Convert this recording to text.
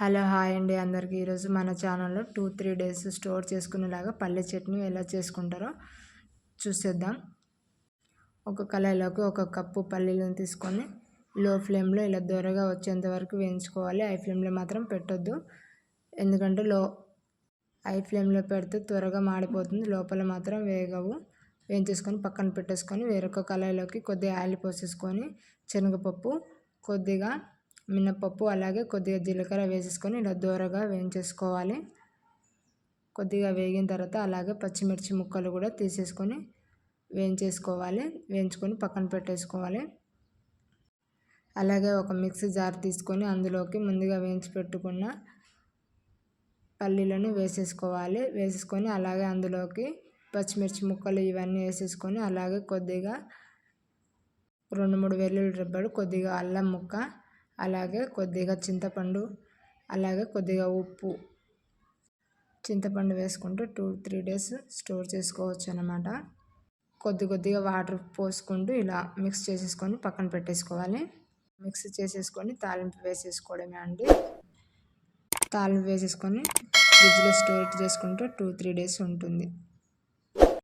Hello hi అండి అందరికీ. ఈరోజు మన ఛానల్లో టూ త్రీ డేస్ స్టోర్ చేసుకునేలాగా పల్లె చట్నీ ఎలా చేసుకుంటారో చూసేద్దాం. ఒక కళాయిలోకి ఒక కప్పు పల్లీలను తీసుకొని లో ఫ్లేమ్లో ఇలా దూరగా వచ్చేంత వరకు వేయించుకోవాలి. హై ఫ్లేమ్లో మాత్రం పెట్టొద్దు. ఎందుకంటే లో హై ఫ్లేమ్లో పెడితే త్వరగా మాడిపోతుంది. లోపల మాత్రం వేగవు. వేయించేసుకొని పక్కన పెట్టేసుకొని వేరొక కళాయిలోకి కొద్దిగా ఆయిల్ పోసేసుకొని శనగపప్పు కొద్దిగా మినపప్పు అలాగే కొద్దిగా జీలకర్ర వేసేసుకొని ఇలా దూరగా వేయించేసుకోవాలి. కొద్దిగా వేగిన తర్వాత అలాగే పచ్చిమిర్చి ముక్కలు కూడా తీసేసుకొని వేయించేసుకోవాలి. వేయించుకొని పక్కన పెట్టేసుకోవాలి. అలాగే ఒక మిక్సీ జార్ తీసుకొని అందులోకి ముందుగా వేయించి పెట్టుకున్న పల్లీలను వేసేసుకోవాలి. వేసేసుకొని అలాగే అందులోకి పచ్చిమిర్చి ముక్కలు ఇవన్నీ వేసేసుకొని అలాగే కొద్దిగా రెండు మూడు వెల్లుల్లి రెబ్బలు కొద్దిగా అల్లం ముక్క అలాగే కొద్దిగా చింతపండు అలాగే కొద్దిగా ఉప్పు. చింతపండు వేసుకుంటూ టూ త్రీ డేస్ స్టోర్ చేసుకోవచ్చు అనమాట కొద్ది కొద్దిగా వాటర్ పోసుకుంటూ ఇలా మిక్స్ చేసేసుకొని పక్కన పెట్టేసుకోవాలి. మిక్స్ చేసేసుకొని తాలింపు వేసేసుకోవడమే అండి. తాలింపు వేసేసుకొని ఫ్రిడ్జ్లో స్టోర్ చేసుకుంటూ టూ త్రీ డేస్ ఉంటుంది.